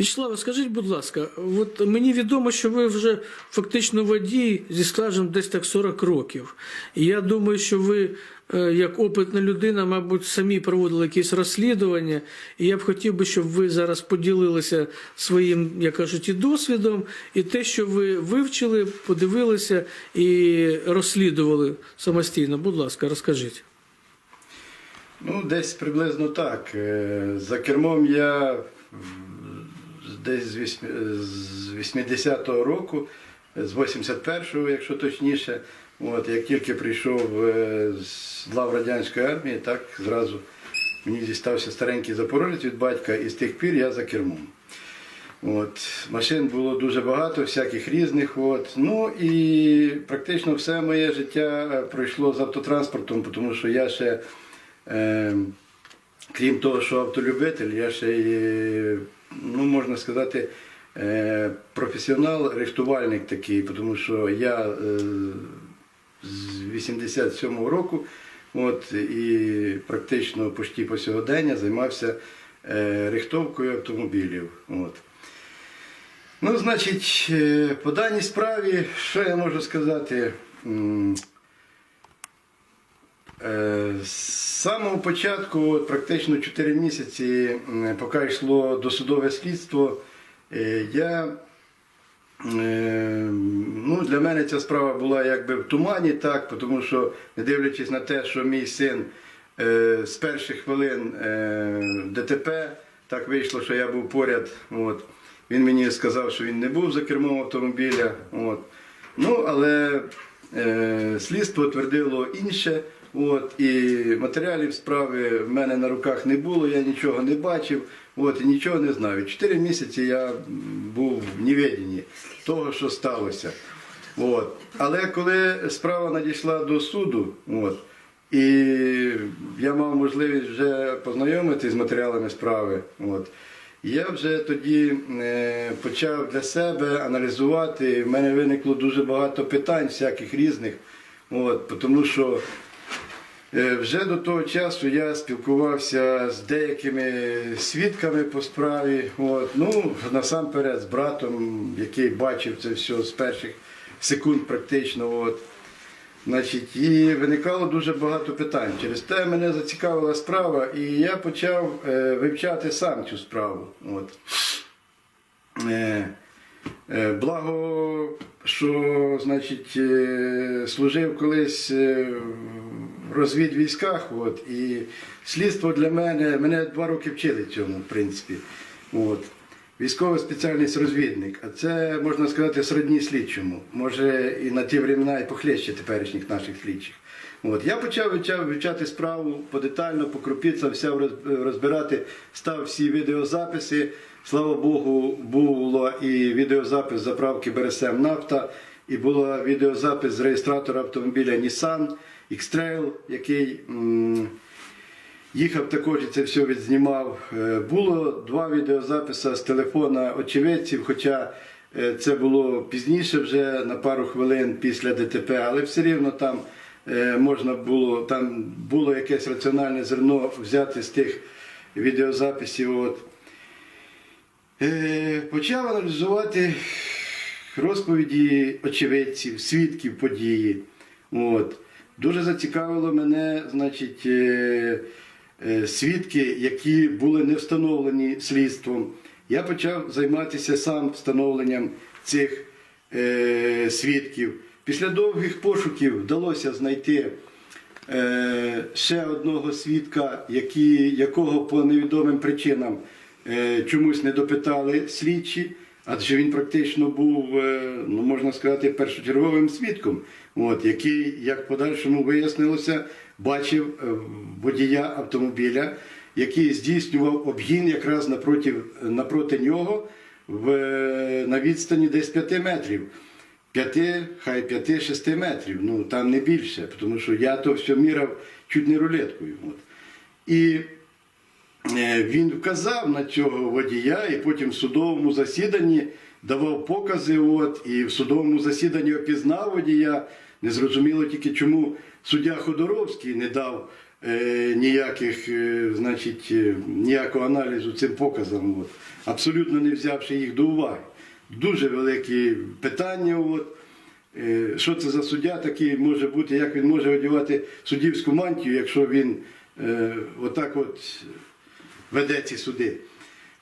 Вячеславе, скажіть, будь ласка, от мені відомо, що ви вже фактично водій зі стажем десь так 40 років. І я думаю, що ви, е, як опитна людина, мабуть, самі проводили якісь розслідування. І я б хотів би, щоб ви зараз поділилися своїм, як кажуть, і досвідом, і те, що ви вивчили, подивилися і розслідували самостійно. Будь ласка, розкажіть. Ну, десь приблизно так. Е, За кермом я десь з 80-го року, з 81-го, якщо точніше. От, як тільки прийшов е, з лав радянської армії, так зразу мені зістався старенький запорожець від батька, і з тих пір я за кермом. От, машин було дуже багато, всяких різних. От. Ну і практично все моє життя е, пройшло з автотранспортом, тому що я ще, е, крім того, що автолюбитель, я ще й, ну, можна сказати, е, професіонал, рихтувальник такий, тому що я е, з 87-го року от, і практично почти по сьогодення займався е, рихтовкою автомобілів. От. Ну, значить, по даній справі, що я можу сказати? Е, З самого початку, практично 4 місяці, поки йшло досудове слідство, е, я, е, ну, для мене ця справа була якби в тумані, так, тому що, не дивлячись на те, що мій син з перших хвилин ДТП, так вийшло, що я був поряд. От. Він мені сказав, що він не був за кермом автомобіля. От. Ну, але е, слідство твердило інше. От, і матеріалів справи в мене на руках не було, я нічого не бачив, от, і нічого не знаю. Чотири місяці я був в невіденні того, що сталося. От. Але коли справа надійшла до суду, от, і я мав можливість вже познайомитися з матеріалами справи. От. Я вже тоді е, почав для себе аналізувати. В мене виникло дуже багато питань, всяких різних. От, тому що вже до того часу я спілкувався з деякими свідками по справі. От, ну, насамперед з братом, який бачив це все з перших секунд практично. От. Значить, і виникало дуже багато питань. Через те мене зацікавила справа, і я почав е, вивчати сам цю справу. От. Е, е, благо, що значить, е, служив колись е, розвідвійськах, от, і слідство для мене, мене два роки вчили цьому, в принципі. От. Військова спеціальність розвідник, а це можна сказати сродні слідчому. Може і на ті времена і похлеще теперішніх наших слідчих. От я почав вивчати справу подетально, по крупицям, все розбирати, став всі відеозаписи. Слава Богу, було і відеозапис заправки БРСМ Нафта, і було відеозапис з реєстратора автомобіля Nissan X-Trail, який. Їхав також і це все відзнімав. Е, Було два відеозаписи з телефона очевидців, хоча е, це було пізніше, вже на пару хвилин після ДТП, але все рівно там е, можна було, там було якесь раціональне зерно взяти з тих відеозаписів. От. Почав аналізувати розповіді очевидців, свідків події. От. Дуже зацікавило мене, значить, е, е, свідки, які були не встановлені слідством. Я почав займатися сам встановленням цих е, свідків. Після довгих пошуків вдалося знайти ще одного свідка, якого по невідомим причинам чомусь не допитали слідчі, адже він практично був, е, ну можна сказати, першочерговим свідком, от, який, як подальшому вияснилося, бачив е, водія автомобіля, який здійснював обгін якраз напроти, напроти нього в, е, на відстані десь 5 метрів. 5, хай 5-6 метрів, ну там не більше, тому що я то все міряв чуть не рулеткою. От. І він вказав на цього водія, і потім в судовому засіданні давав покази. От, і в судовому засіданні опізнав водія. Незрозуміло тільки, чому суддя Ходоровський не дав е, ніяких, е, значить, е, ніякого аналізу цим показам, от, абсолютно не взявши їх до уваги. Дуже великі питання. От, Е, що це за суддя такий може бути, як він може одягати суддівську мантію, якщо він е, отак от веде ці суди.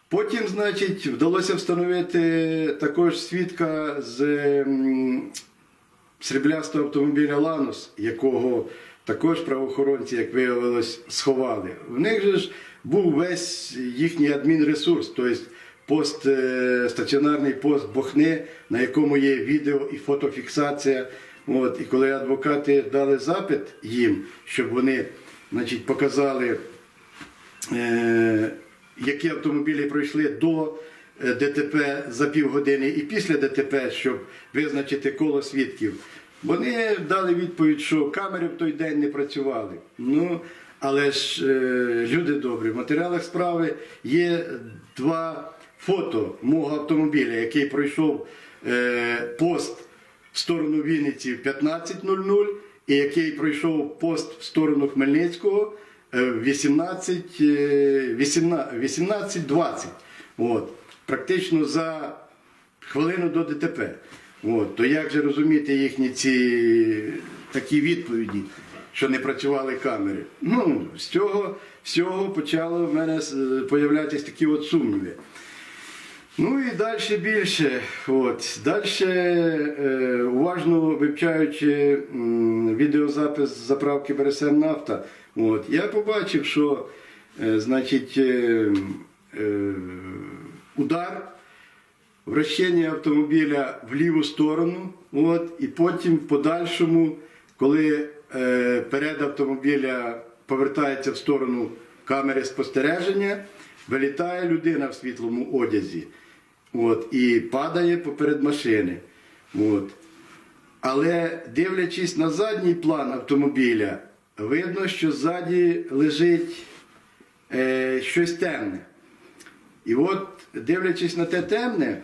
Потім, значить, вдалося встановити також свідка з сріблястого автомобіля Ланос, якого також правоохоронці, як виявилось, сховали. В них же ж був весь їхній адмінресурс, тобто пост, е, стаціонарний пост Бохни, на якому є відео і фотофіксація. От, і коли адвокати дали запит їм, щоб вони значить, показали які автомобілі пройшли до е, ДТП за півгодини і після ДТП, щоб визначити коло свідків. Вони дали відповідь, що камери в той день не працювали. Ну, але ж е, люди добрі, в матеріалах справи є два фото мого автомобіля, який пройшов е, пост в сторону Вінниці в 15.00 і який пройшов пост в сторону Хмельницького е, в 18, е, 18 18.20. От. Практично за хвилину до ДТП. От. То як же розуміти їхні ці такі відповіді, що не працювали камери? Ну, з цього всього почало в мене з'являтися такі от сумніви. Ну і далі більше. От. Далі, е, уважно вивчаючи м, відеозапис заправки БРСМ Нафта, от, я побачив, що е, значить, е, е, удар, вращення автомобіля в ліву сторону, от, і потім в подальшому, коли е, перед автомобіля повертається в сторону камери спостереження, вилітає людина в світлому одязі. От, і падає поперед машини. От. Але дивлячись на задній план автомобіля, видно, що ззаді лежить е, щось темне. І от, дивлячись на те темне,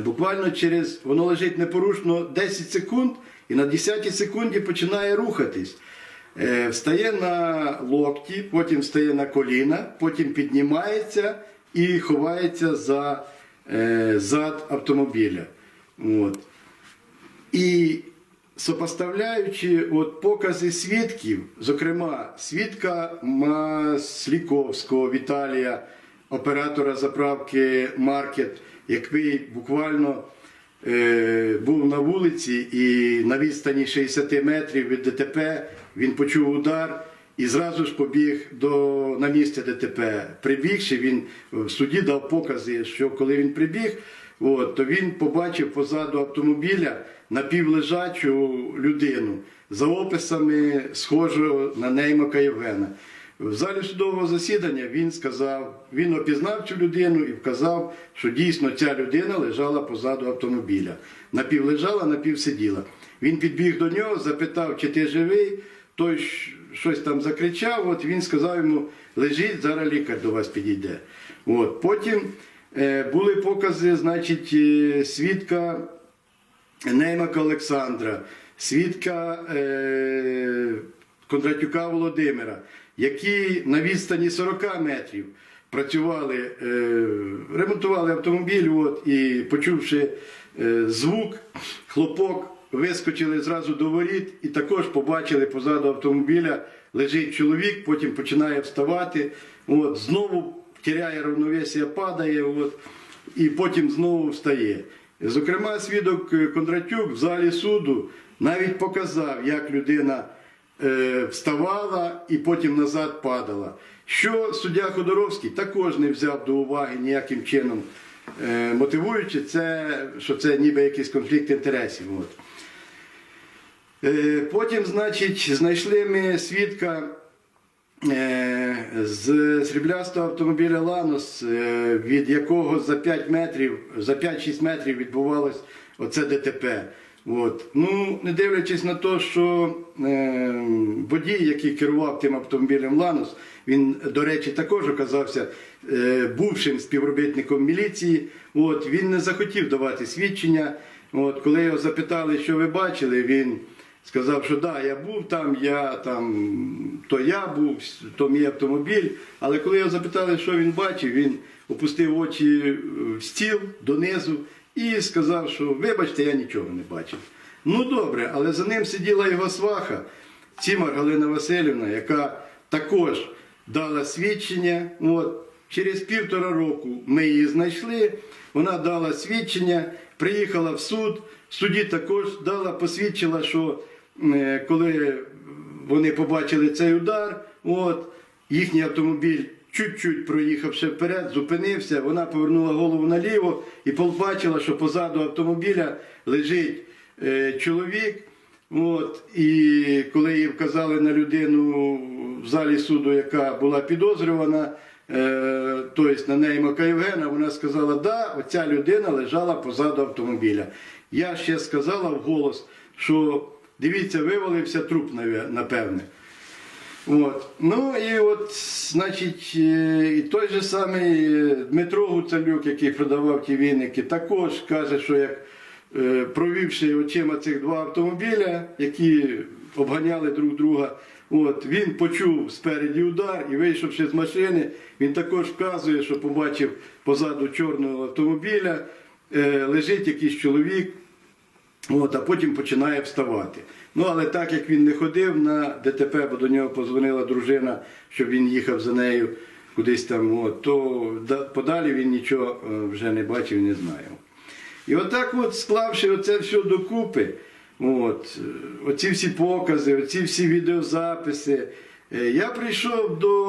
буквально через воно лежить непорушно 10 секунд, і на 10 секунді починає рухатись. Е, встає на локті, потім встає на коліна, потім піднімається і ховається за зад автомобіля. От. І сопоставляючи от покази свідків, зокрема, свідка Масліковського Віталія, оператора заправки Маркет, який буквально е, був на вулиці і на відстані 60 метрів від ДТП він почув удар і зразу ж побіг до, на місце ДТП. Прибігши, він в суді дав покази, що коли він прибіг, от, то він побачив позаду автомобіля напівлежачу людину за описами схожого на Неймака Євгена. В залі судового засідання він сказав, він опізнав цю людину і вказав, що дійсно ця людина лежала позаду автомобіля. Напівлежала, напівсиділа. Він підбіг до нього, запитав, чи ти живий. Той щось там закричав, от він сказав йому, лежіть, зараз лікар до вас підійде. От. Потім е, були покази, значить, е, свідка Неймака Олександра, свідка е, Кондратюка Володимира, які на відстані 40 метрів працювали, е, ремонтували автомобіль, от, і почувши е, звук, хлопок, вискочили зразу до воріт і також побачили позаду автомобіля лежить чоловік, потім починає вставати, от, знову втіряє равновесія, падає. От, і потім знову встає. Зокрема, свідок е, Кондратюк в залі суду навіть показав, як людина е, вставала і потім назад падала. Що суддя Ходоровський також не взяв до уваги ніяким чином, е, мотивуючи це, що це ніби якийсь конфлікт інтересів. От. Е, Потім, значить, знайшли ми свідка е, з сріблястого автомобіля Ланос, е, від якого за 5 метрів, за 5-6 метрів відбувалось оце ДТП. От. Ну, не дивлячись на те, що водій, який керував тим автомобілем Ланос, він, до речі, також оказався бувшим співробітником міліції. От, він не захотів давати свідчення. От, коли його запитали, що ви бачили, він сказав, що да, я був там, я там, то я був, то мій автомобіль. Але коли його запитали, що він бачив, він опустив очі е, в стіл донизу і сказав, що вибачте, я нічого не бачив. Ну добре, але за ним сиділа його сваха, Цімар Галина Васильівна, яка також дала свідчення. От, через півтора року ми її знайшли. Вона дала свідчення, приїхала в суд. В суді також дала, посвідчила, що е, коли вони побачили цей удар, от, їхній автомобіль чуть-чуть проїхавши вперед, зупинився, вона повернула голову наліво і побачила, що позаду автомобіля лежить е, чоловік. От, і коли їй вказали на людину в залі суду, яка була підозрювана, тобто на неї Мака Євгена, вона сказала, да, оця людина лежала позаду автомобіля. Я ще сказала вголос, що дивіться, вивалився труп, напевне. От. Ну і от, значить, е, і той же самий е, Дмитро Гуцалюк, який продавав ті вінники, також каже, що як е, провівши очима цих два автомобіля, які обганяли друг друга, от, він почув спереді удар і вийшовши з машини, він також вказує, що побачив позаду чорного автомобіля, е, лежить якийсь чоловік, От, а потім починає вставати. Ну, але так як він не ходив на ДТП, бо до нього позвонила дружина, щоб він їхав за нею кудись там, от, то да- подалі він нічого е, вже не бачив не знає. І отак, от, склавши оце все докупи, от, е, оці всі покази, оці всі відеозаписи, е, я прийшов до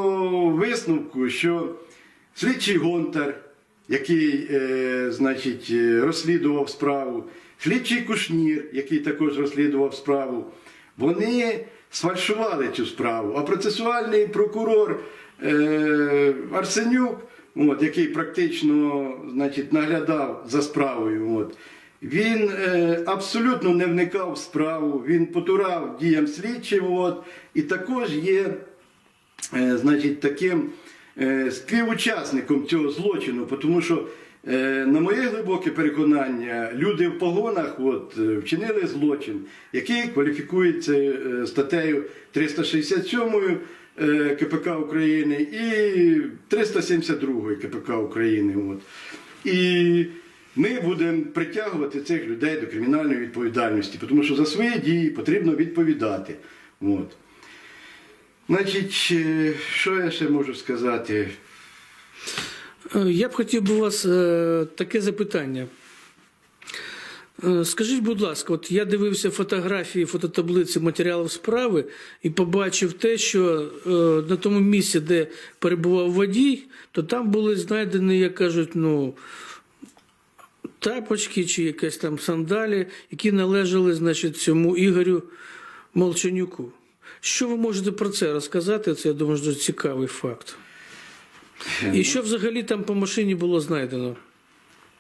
висновку, що слідчий Гонтар, який е, значить, е, розслідував справу, слідчий Кушнір, який також розслідував справу, вони сфальшували цю справу. А процесуальний прокурор е, Арсенюк, от, який практично значить, наглядав за справою, от, він е, абсолютно не вникав в справу, він потурав діям слідчим, от, і також є е, значить, таким е, співучасником цього злочину, тому що, е, на моє глибоке переконання, люди в погонах от, е, вчинили злочин, який кваліфікується е, статтею 367 е, КПК України і 372 КПК України. От. І ми будемо притягувати цих людей до кримінальної відповідальності, тому що за свої дії потрібно відповідати. От. Значить, е, що я ще можу сказати? Е, Я б хотів би у вас е, таке запитання. Скажіть, будь ласка, от я дивився фотографії, фототаблиці матеріалів справи і побачив те, що на тому місці, де перебував водій, то там були знайдені, як кажуть, ну, тапочки чи якісь там сандалі, які належали, значить, цьому Ігорю Молчанюку. Що ви можете про це розказати? Це, я думаю, дуже цікавий факт. І що взагалі там по машині було знайдено?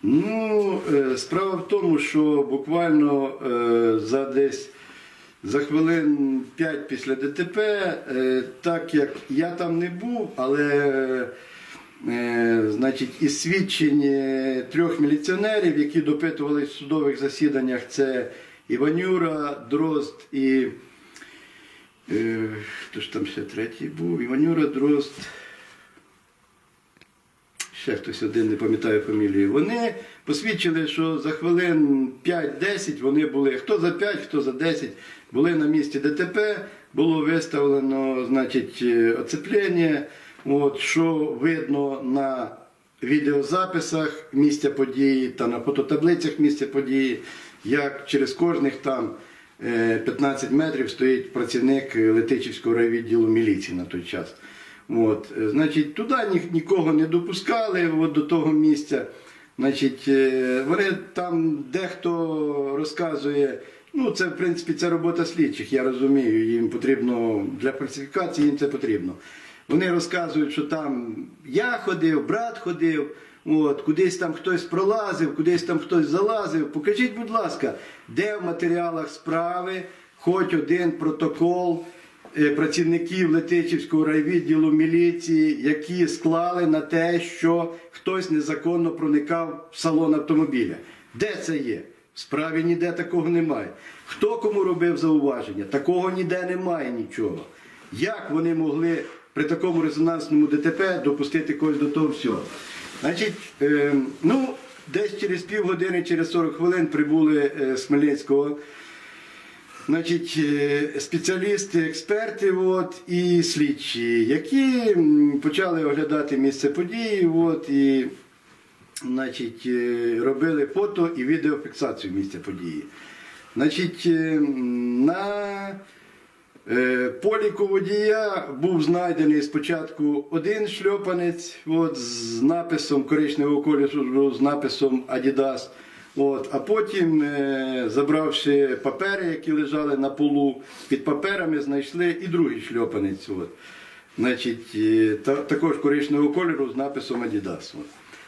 Ну, е, справа в тому, що буквально е, за десь за хвилин 5 після ДТП, е, так як я там не був, але значить, із свідчень е, трьох міліціонерів, які допитували в судових засіданнях, це Іванюра, Дрозд і. Е, хто ж там ще третій був? Іванюра, Дрозд ще хтось один не пам'ятаю фамілію. Вони посвідчили, що за хвилин 5-10 вони були, хто за 5, хто за 10, були на місці ДТП, було виставлено значить, е, оцеплення, от, що видно на відеозаписах місця події та на фототаблицях місця події, як через кожних там е, 15 метрів стоїть працівник Летичівського райвідділу міліції на той час. От, е, значить, туди ні, нікого не допускали от, до того місця. Значить, е, вони там дехто розказує, ну це в принципі це робота слідчих, я розумію, їм потрібно для фальсифікації їм це потрібно. Вони розказують, що там я ходив, брат ходив, от, кудись там хтось пролазив, кудись там хтось залазив. Покажіть, будь ласка, де в матеріалах справи хоч один протокол е, працівників Летичівського райвідділу міліції, які склали на те, що хтось незаконно проникав в салон автомобіля. Де це є? В справі ніде такого немає. Хто кому робив зауваження? Такого ніде немає нічого. Як вони могли при такому резонансному ДТП допустити когось до того всього? Значить, е, ну, десь через півгодини, через 40 хвилин прибули е, з Хмельницького Значить, е, спеціалісти, експерти от, і слідчі, які почали оглядати місце події от, і значить, е, робили фото і відеофіксацію місця події. Значить, е, на поліку водія був знайдений спочатку один шльопанець от, з написом коричневого кольору, з написом Adidas. От, а потім, е, забравши папери, які лежали на полу, під паперами знайшли і другий шльопанець. От. Значить, е, та, також коричневого кольору з написом. От.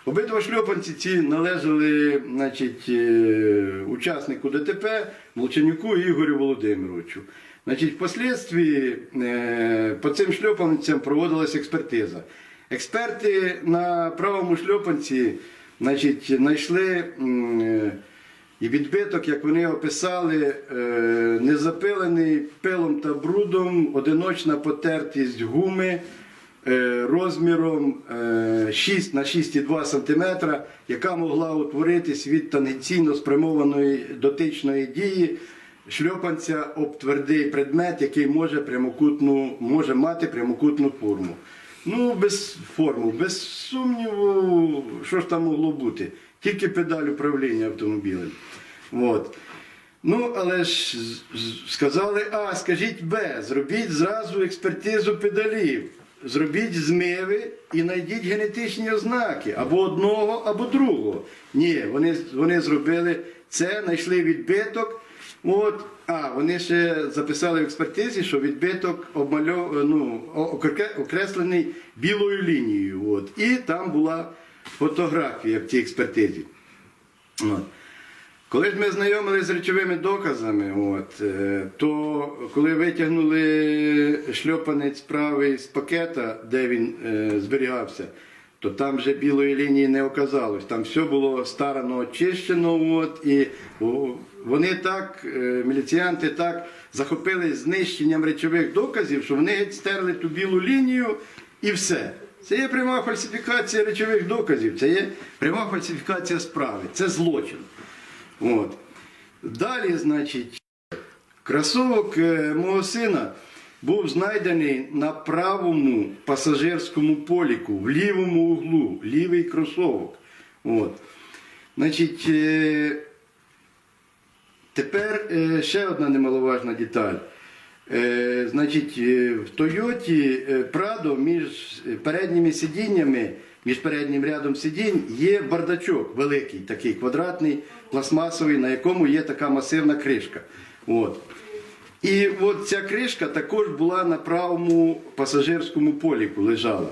Обидва шльопанці ці належали значить, е, учаснику ДТП Молчанюку Ігорю Володимировичу. Значить, впоследствии е, по цим шльопанцям проводилась експертиза. Експерти на правому шльопанці значить, знайшли е, і відбиток, як вони описали, е, незапилений пилом та брудом, одиночна потертість гуми розміром е, 6 на 6,2 см, яка могла утворитись від тангенційно спрямованої дотичної дії шльопанця об твердий предмет, який може, прямокутну, може мати прямокутну форму. Ну, без форму, без сумніву, що ж там могло бути? Тільки педаль управління автомобілем. От. Ну, але ж сказали, а, скажіть Б, зробіть зразу експертизу педалів, зробіть змиви і знайдіть генетичні ознаки або одного, або другого. Ні, вони, вони зробили це, знайшли відбиток. От, а, вони ще записали в експертизі, що відбиток обмальов, ну, окреслений білою лінією. От, і там була фотографія в цій експертизі. От. Коли ж ми знайомилися з речовими доказами, от, е, то коли витягнули шльопанець правий з пакета, де він е, зберігався, то там вже білої лінії не оказалось. Там все було старано очищено. От, і вони так, е, міліціянти так захопились знищенням речових доказів, що вони геть стерли ту білу лінію і все. Це є пряма фальсифікація речових доказів, це є пряма фальсифікація справи, це злочин. От. Далі, значить, кросовок е, мого сина був знайдений на правому пасажирському поліку, в лівому углу, лівий кросовок. От. Значить, е, тепер е, ще одна немаловажна деталь. Е, значить, в Тойоті Прадо між передніми сидіннями, між переднім рядом сидінь є бардачок великий, такий квадратний, пластмасовий, на якому є така масивна кришка. От. І от ця кришка також була на правому пасажирському поліку лежала.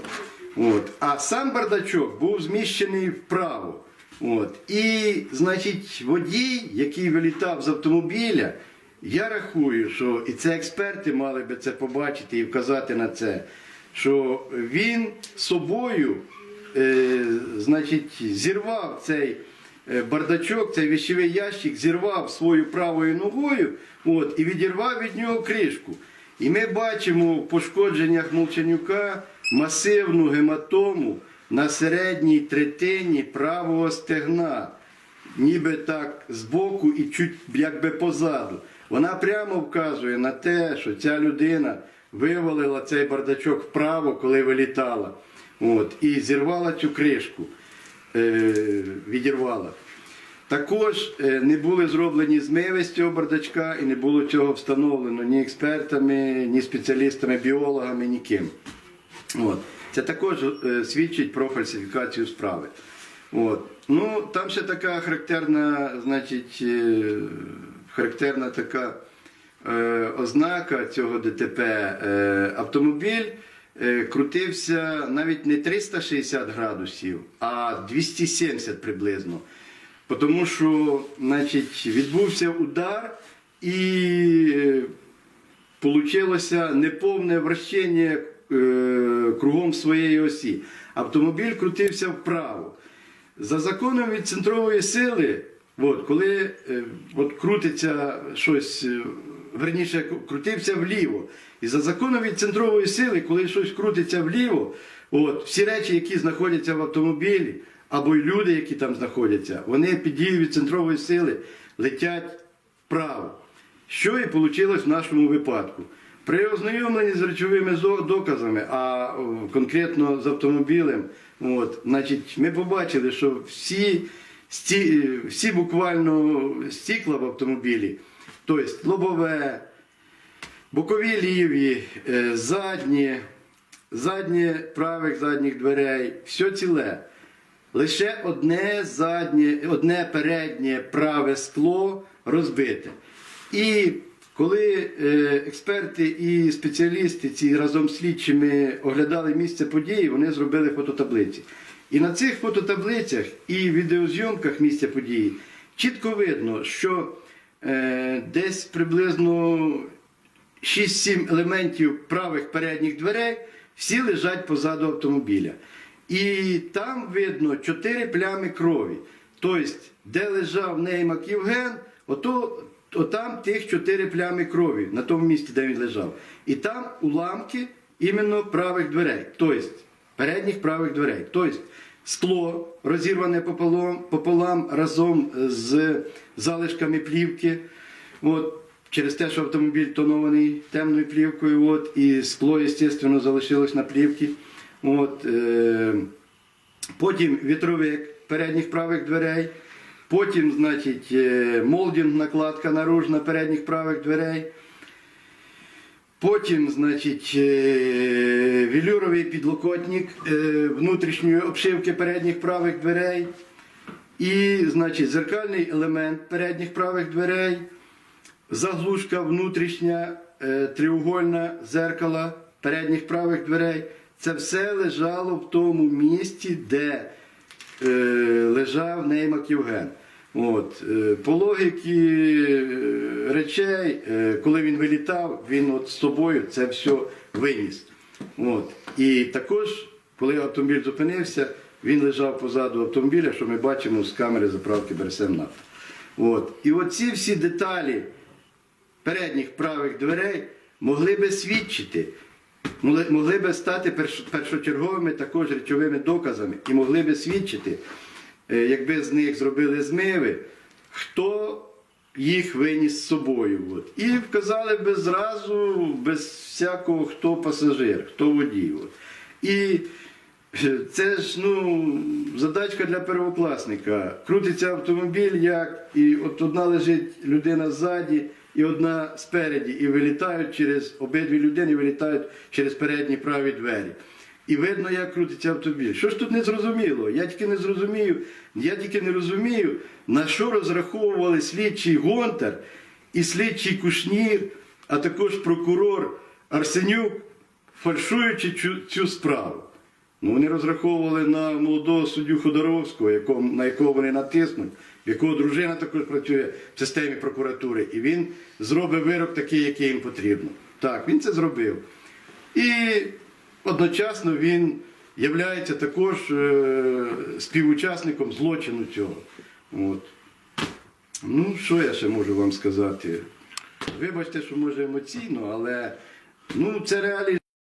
От. А сам бардачок був зміщений вправо. От. І, значить, водій, який вилітав з автомобіля, я рахую, що і це експерти мали би це побачити і вказати на це, що він собою, е, значить, зірвав цей бардачок, цей віщовий ящик, зірвав свою правою ногою от, і відірвав від нього кришку. І ми бачимо в пошкодженнях Молчанюка масивну гематому на середній третині правого стегна ніби так збоку і чуть якби позаду. Вона прямо вказує на те, що ця людина вивалила цей бардачок вправо, коли вилітала. От, і зірвала цю кришку, е, відірвала. Також е, не були зроблені змиви з цього бардачка і не було цього встановлено ні експертами, ні спеціалістами, біологами, ніким. От. Це також е, свідчить про фальсифікацію справи. От. Ну, там ще така характерна, значить, е, характерна така е, ознака цього ДТП. Е, автомобіль е, крутився навіть не 360 градусів, а 270 приблизно. Тому що значить, відбувся удар і е, Получилося неповне вращення е, кругом своєї осі. Автомобіль крутився вправо. За законом від центрової сили От, коли е, от крутиться щось, е, верніше, крутився вліво. І за законом від центрової сили, коли щось крутиться вліво, от, всі речі, які знаходяться в автомобілі, або й люди, які там знаходяться, вони під дією від центрової сили летять вправо. Що і вийшло в нашому випадку. При ознайомленні з речовими доказами, а конкретно з автомобілем, от, значить, ми побачили, що всі, всі буквально стікла в автомобілі, тобто лобове, бокові ліві, е, задні, задні правих задніх дверей, все ціле. Лише одне заднє, одне переднє праве скло розбите. І коли е, експерти і спеціалісти ці разом з слідчими оглядали місце події, вони зробили фототаблиці. І на цих фототаблицях і відеозйомках місця події чітко видно, що десь приблизно 6-7 елементів правих передніх дверей всі лежать позаду автомобіля. І там видно 4 плями крові. Тобто, де лежав Неймак Євген, ото, отам тих 4 плями крові на тому місці, де він лежав. І там уламки іменно правих дверей, тобто передніх правих дверей. Тобто скло розірване пополам, пополам разом з залишками плівки. От, через те, що автомобіль тонований темною плівкою, от, і скло, звісно, залишилось на плівці. Е, потім вітровик передніх правих дверей. Потім, значить, е, молдінг, накладка наружна передніх правих дверей. Потім, значить, е, велюровий підлокотник е, внутрішньої обшивки передніх правих дверей. І, значить, зеркальний елемент передніх правих дверей, заглушка внутрішня, е, треугольна зеркала передніх правих дверей. Це все лежало в тому місці, де лежав Неймак Євген. От, е, по логіки е, речей, е, коли він вилітав, він от з собою це все виніс. От. І також, коли автомобіль зупинився, він лежав позаду автомобіля, що ми бачимо з камери заправки Берсем Нафта. От. І оці всі деталі передніх правих дверей могли би свідчити, могли, би стати першочерговими також речовими доказами і могли би свідчити, якби з них зробили змиви, хто їх виніс з собою. От. І вказали би зразу, без всякого, хто пасажир, хто водій. От. І е, це ж ну, задачка для первокласника. Крутиться автомобіль, як, і от одна лежить людина ззаді, і одна спереді, і вилітають через обидві людини вилітають через передні праві двері. І видно, як крутиться автомобіль. Що ж тут не зрозуміло? Я тільки не зрозумію, я тільки не розумію, на що розраховували слідчий Гонтар і слідчий Кушнір, а також прокурор Арсенюк, фальшуючи цю, справу. Ну, вони розраховували на молодого суддю Ходоровського, на якого вони натиснуть, якого дружина також працює в системі прокуратури, і він зробить вирок такий, який їм потрібно. Так, він це зробив. І одночасно він являється також е, співучасником злочину цього. От. Ну, що я ще можу вам сказати? Вибачте, що може емоційно, але ну, це реалії.